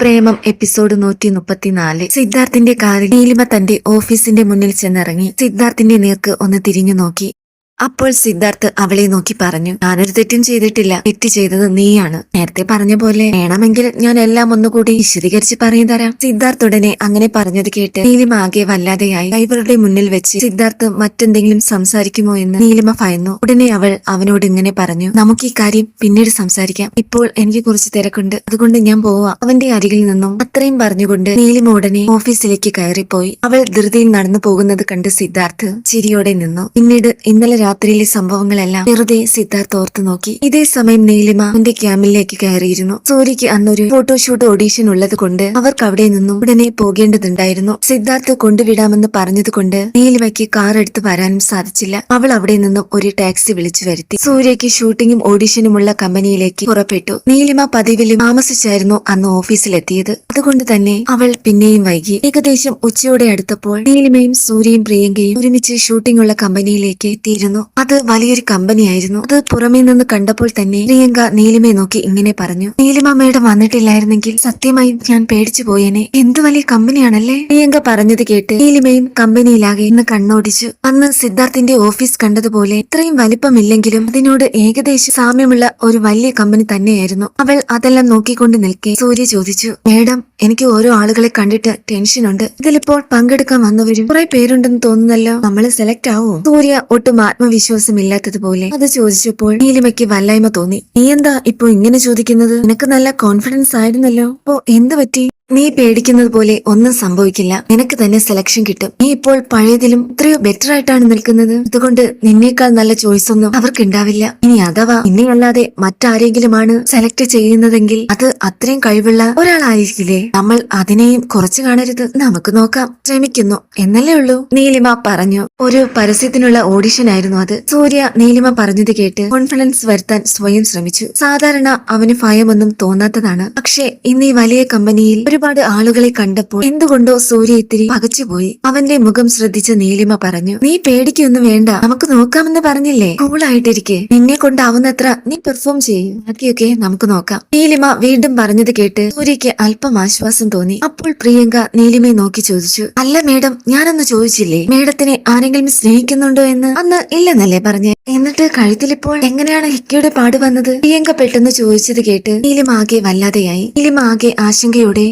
പ്രേമം episode നൂറ്റി മുപ്പത്തിനാല്. സിദ്ധാർത്ഥിന്റെ കാറിൽ നീലിമ തന്റെ ഓഫീസിന്റെ മുന്നിൽ ചെന്നിറങ്ങി. സിദ്ധാർത്ഥിന്റെ നേർക്ക് ഒന്ന് തിരിഞ്ഞു നോക്കി. അപ്പോൾ സിദ്ധാർത്ഥ് അവളെ നോക്കി പറഞ്ഞു ഞാനൊരു തെറ്റും ചെയ്തിട്ടില്ല. തെറ്റ് ചെയ്തത് നീയാണ്. നേരത്തെ പറഞ്ഞ പോലെ വേണമെങ്കിൽ ഞാൻ എല്ലാം ഒന്നുകൂടി വിശദീകരിച്ച് പറഞ്ഞു തരാം. സിദ്ധാർത്ഥ് ഉടനെ അങ്ങനെ പറഞ്ഞത് കേട്ട് നീലിമ ആകെ വല്ലാതെയായി. ഡ്രൈവറുടെ മുന്നിൽ വെച്ച് സിദ്ധാർത്ഥ് മറ്റെന്തെങ്കിലും സംസാരിക്കുമോ എന്ന് നീലിമ ഭയന്നു. ഉടനെ അവൾ അവനോട് ഇങ്ങനെ പറഞ്ഞു നമുക്ക് ഈ കാര്യം പിന്നീട് സംസാരിക്കാം. ഇപ്പോൾ എനിക്ക് കുറച്ച് തിരക്കുണ്ട്. അതുകൊണ്ട് ഞാൻ പോവാം. അവന്റെ അരികിൽ നിന്നും അത്രയും പറഞ്ഞുകൊണ്ട് നീലിമ ഉടനെ ഓഫീസിലേക്ക് കയറിപ്പോയി. അവൾ ധൃതിയിൽ നടന്നു പോകുന്നത് കണ്ട് സിദ്ധാർത്ഥ് ചിരിയോടെ നിന്നു. പിന്നീട് ഇന്നലെ രാത്രിയിലെ സംഭവങ്ങളെല്ലാം വെറുതെ സിദ്ധാർത്ഥ് ഓർത്തു നോക്കി. ഇതേ സമയം നീലിമ അവന്റെ ക്യാമ്പിലേക്ക് കയറിയിരുന്നു. സൂര്യക്ക് അന്നൊരു ഫോട്ടോഷൂട്ട് ഓഡീഷൻ ഉള്ളത് കൊണ്ട് അവർക്ക് അവിടെ നിന്നും ഉടനെ പോകേണ്ടതുണ്ടായിരുന്നു. സിദ്ധാർത്ഥ് കൊണ്ടുവിടാമെന്ന് പറഞ്ഞതുകൊണ്ട് നീലിമയ്ക്ക് കാർ എടുത്ത് വരാനും സാധിച്ചില്ല. അവൾ അവിടെ നിന്നും ഒരു ടാക്സി വിളിച്ചു വരുത്തി. സൂര്യക്ക് ഷൂട്ടിങ്ങും ഓഡീഷനുമുള്ള കമ്പനിയിലേക്ക് പുറപ്പെട്ടു. നീലിമ പതിവിലും താമസിച്ചായിരുന്നു അന്ന് ഓഫീസിലെത്തിയത്. അതുകൊണ്ട് തന്നെ അവൾ പിന്നെയും വൈകി. ഏകദേശം ഉച്ചയോടെ അടുത്തപ്പോൾ നീലിമയും സൂര്യയും പ്രിയങ്കയും ഒരുമിച്ച് ഷൂട്ടിംഗ് ഉള്ള കമ്പനിയിലേക്ക് എത്തിയിരുന്നു. അത് വലിയൊരു കമ്പനിയായിരുന്നു. അത് പുറമേ നിന്ന് കണ്ടപ്പോൾ തന്നെ പ്രിയങ്ക നീലിമയെ നോക്കി ഇങ്ങനെ പറഞ്ഞു. നീലിമ മേഡം വന്നിട്ടില്ലായിരുന്നെങ്കിൽ സത്യമായും ഞാൻ പേടിച്ചു പോയേനെ. എന്ത് വലിയ കമ്പനിയാണല്ലേ? പ്രിയങ്ക പറഞ്ഞത് കേട്ട് നീലിമയും കമ്പനിയിലാകെ ഇന്ന് കണ്ണോടിച്ചു. അന്ന് സിദ്ധാർത്ഥിന്റെ ഓഫീസ് കണ്ടതുപോലെ ഇത്രയും വലിപ്പമില്ലെങ്കിലും അതിനോട് ഏകദേശം സാമ്യമുള്ള ഒരു വലിയ കമ്പനി തന്നെയായിരുന്നു. അവൾ അതെല്ലാം നോക്കിക്കൊണ്ട് നിൽക്കെ സൂര്യ ചോദിച്ചു മേഡം എനിക്ക് ഓരോ ആളുകളെ കണ്ടിട്ട് ടെൻഷനുണ്ട് ഇതിലിപ്പോൾ പങ്കെടുക്കാൻ വന്നവരും കുറെ പേരുണ്ടെന്ന് തോന്നുന്നല്ലോ. നമ്മൾ സെലക്ട് ആവോ സൂര്യ ഒട്ടും ആത്മവിശ്വാസമില്ലാത്തതുപോലെ അത് ചോദിച്ചപ്പോൾ നീലിമയ്ക്ക് വല്ലായ്മ തോന്നി. നീ എന്താ ഇപ്പൊ ഇങ്ങനെ ചോദിക്കുന്നത്? നിനക്ക് നല്ല കോൺഫിഡൻസ് ആയിരുന്നല്ലോ. അപ്പോ എന്ത് പറ്റി? നീ പേടിക്കുന്നത് പോലെ ഒന്നും സംഭവിക്കില്ല. നിനക്ക് തന്നെ സെലക്ഷൻ കിട്ടും. നീ ഇപ്പോൾ പഴയതിലും എത്രയോ ബെറ്റർ ആയിട്ടാണ് നിൽക്കുന്നത്. അതുകൊണ്ട് നിന്നേക്കാൾ നല്ല ചോയ്സ് ഒന്നും അവർക്ക് ഉണ്ടാവില്ല ഇനി അഥവാ നിന്നെയല്ലാതെ മറ്റാരെങ്കിലുമാണ് സെലക്ട് ചെയ്യുന്നതെങ്കിൽ അത് അത്രയും കഴിവുള്ള ഒരാളായിരിക്കില്ലേ? നമ്മൾ അതിനെയും കുറച്ചു കാണരുത്. നമുക്ക് നോക്കാം. ശ്രമിക്കുന്നു. എന്നല്ലേ ഉള്ളൂ? നീലിമ പറഞ്ഞു. ഒരു പരസ്യത്തിനുള്ള ഓഡിഷൻ ആയിരുന്നു അത്. സൂര്യ നീലിമ പറഞ്ഞത് കേട്ട് കോൺഫിഡൻസ് വരുത്താൻ സ്വയം ശ്രമിച്ചു. സാധാരണ അവന് ഭയമൊന്നും തോന്നാത്തതാണ്. പക്ഷേ ഇന്ന് ഈ വലിയ കമ്പനിയിൽ ഒരുപാട് ആളുകളെ കണ്ടപ്പോൾ എന്തുകൊണ്ടോ സൂര്യ ഇത്തിരി പകച്ചുപോയി. അവന്റെ മുഖം ശ്രദ്ധിച്ച നീലിമ പറഞ്ഞു നീ പേടിക്കൊന്നും വേണ്ട നമുക്ക് നോക്കാമെന്ന് പറഞ്ഞില്ലേ? കൂളായിട്ടിരിക്കെ നിന്നെ കൊണ്ടാവുന്നത്ര നീ പെർഫോം ചെയ്യും. ബാക്കിയൊക്കെ നമുക്ക് നോക്കാം. നീലിമ വീണ്ടും പറഞ്ഞത് കേട്ട് സൂര്യക്ക് അല്പം ആശ്വാസം തോന്നി. അപ്പോൾ പ്രിയങ്ക നീലിമയെ നോക്കി ചോദിച്ചു അല്ല മേഡം ഞാനൊന്ന് ചോദിച്ചില്ലേ? മേഡത്തിനെ ആരെങ്കിലും സ്നേഹിക്കുന്നുണ്ടോ എന്ന്? അന്ന് ഇല്ലെന്നല്ലേ പറഞ്ഞേ. എന്നിട്ട് കഴുത്തിലിപ്പോൾ എങ്ങനെയാണ് ഹിക്കയുടെ പാട് വന്നത്? പ്രിയങ്ക പെട്ടെന്ന് ചോദിച്ചത് കേട്ട് നീലിമ ആകെ വല്ലാതെയായി. നീലിമ ആകെ ആശങ്കയോടെ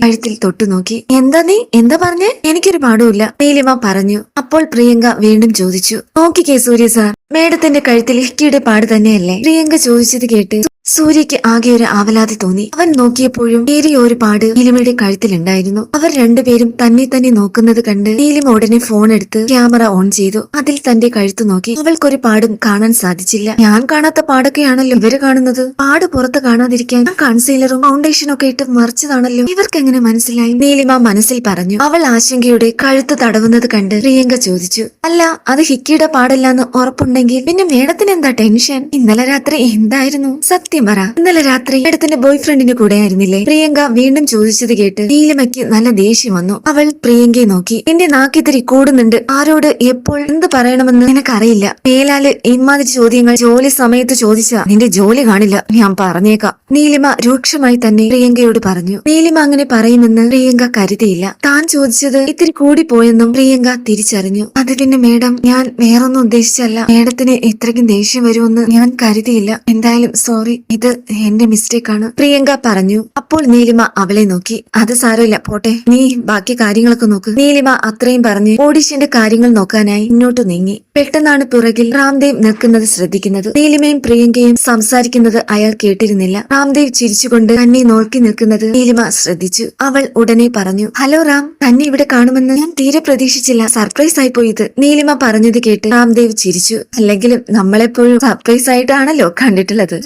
തൊട്ടു നോക്കി. എന്താ നീ? എന്താ പറഞ്ഞേ? എനിക്കൊരു പാടുമില്ല. നീലിമ പറഞ്ഞു. അപ്പോൾ പ്രിയങ്ക വീണ്ടും ചോദിച്ചു. നോക്കിക്കേ സൂര്യ സാർ മേഡത്തിന്റെ കഴുത്തിൽ ഹിക്കിയുടെ പാട് തന്നെയല്ലേ? പ്രിയങ്ക ചോദിച്ചത് കേട്ട് സൂര്യക്ക് ആകെ ഒരു ആവലാതി തോന്നി. അവൻ നോക്കിയപ്പോഴും ഏരിയ ഒരു പാട് നീലിമയുടെ കഴുത്തിലുണ്ടായിരുന്നു. അവർ രണ്ടുപേരും തന്നെ തന്നെ നോക്കുന്നത് കണ്ട് നീലിമ ഉടനെ ഫോൺ എടുത്ത് ക്യാമറ ഓൺ ചെയ്തു. അതിൽ തന്റെ കഴുത്ത് നോക്കി. അവൾക്കൊരു പാടും കാണാൻ സാധിച്ചില്ല. ഞാൻ കാണാത്ത പാടൊക്കെയാണല്ലോ ഇവർ കാണുന്നത്. പാട് പുറത്ത് കാണാതിരിക്കാൻ കൺസീലറും ഫൗണ്ടേഷനും ഒക്കെ ഇട്ട് മറിച്ചതാണല്ലോ. ഇവർക്ക് എങ്ങനെ മനസ്സിലായി? നീലിമ മനസ്സിൽ പറഞ്ഞു. അവൾ ആശങ്കയുടെ കഴുത്ത് തടവുന്നത് കണ്ട് പ്രിയങ്ക ചോദിച്ചു. അല്ല അത് ഹിക്കിയുടെ പാടല്ലാന്ന് ഉറപ്പുണ്ടെങ്കിൽ പിന്നെ മേഡത്തിന് എന്താ ടെൻഷൻ? ഇന്നലെ രാത്രി എന്തായിരുന്നു? സത്യം പറ. ഇന്നലെ രാത്രി മേഡത്തിന്റെ ബോയ് ഫ്രണ്ടിന്റെ കൂടെ ആയിരുന്നില്ലേ? പ്രിയങ്ക വീണ്ടും ചോദിച്ചത് കേട്ട് നീലിമയ്ക്ക് നല്ല ദേഷ്യം വന്നു. അവൾ പ്രിയങ്കയെ നോക്കി. എന്റെ നാക്കിത്തിരി കൂടുന്നുണ്ട്. ആരോട് എപ്പോൾ എന്ത് പറയണമെന്ന് നിനക്കറിയില്ല. മേലാൽ ഇമാതിരി ചോദ്യങ്ങൾ ജോലി സമയത്ത് ചോദിച്ച നിന്റെ ജോലി കാണില്ല. ഞാൻ പറഞ്ഞേക്കാം. നീലിമ രൂക്ഷമായി തന്നെ പ്രിയങ്കയോട് പറഞ്ഞു. നീലിമ അങ്ങനെ പറയുമെന്ന് പ്രിയങ്ക കരുതിയില്ല. താൻ ചോദിച്ചത് ഇത്തിരി കൂടിപ്പോയെന്നും പ്രിയങ്ക തിരിച്ചറിഞ്ഞു. അത് പിന്നെ മേഡം ഞാൻ വേറൊന്നും ഉദ്ദേശിച്ചല്ല. മേഡത്തിന് ഇത്രയ്ക്കും ദേഷ്യം വരുമെന്ന് ഞാൻ കരുതിയില്ല. എന്തായാലും സോറി. ഇത് എന്റെ മിസ്റ്റേക്ക് ആണ്. പ്രിയങ്ക പറഞ്ഞു അപ്പോൾ നീലിമ അവളെ നോക്കി. അത് സാരമില്ല പോട്ടെ. നീ ബാക്കി കാര്യങ്ങളൊക്കെ നോക്ക്. നീലിമ അത്രയും പറഞ്ഞ് ഓഡിഷന്റെ കാര്യങ്ങൾ നോക്കാനായി മുന്നോട്ട് നീങ്ങി. പെട്ടെന്നാണ് പിറകിൽ രാംദേവ് നിൽക്കുന്നത് ശ്രദ്ധിക്കുന്നത്. നീലിമയും പ്രിയങ്കയും സംസാരിക്കുന്നത് അയാൾ കേട്ടിരുന്നില്ല. രാംദേവ് ചിരിച്ചുകൊണ്ട് തന്നെ നോക്കി നിൽക്കുന്നത് നീലിമ ശ്രദ്ധിച്ചു. അവൾ ഉടനെ പറഞ്ഞു ഹലോ റാം തന്നെ ഇവിടെ കാണുമെന്ന് ഞാൻ തീരെ പ്രതീക്ഷിച്ചില്ല. സർപ്രൈസ് ആയി പോയത് നീലിമ പറഞ്ഞത് കേട്ട് രാംദേവ് ചിരിച്ചു. അല്ലെങ്കിലും നമ്മളെപ്പോഴും സർപ്രൈസ് ആയിട്ടാണല്ലോ കണ്ടിട്ടുള്ളത്.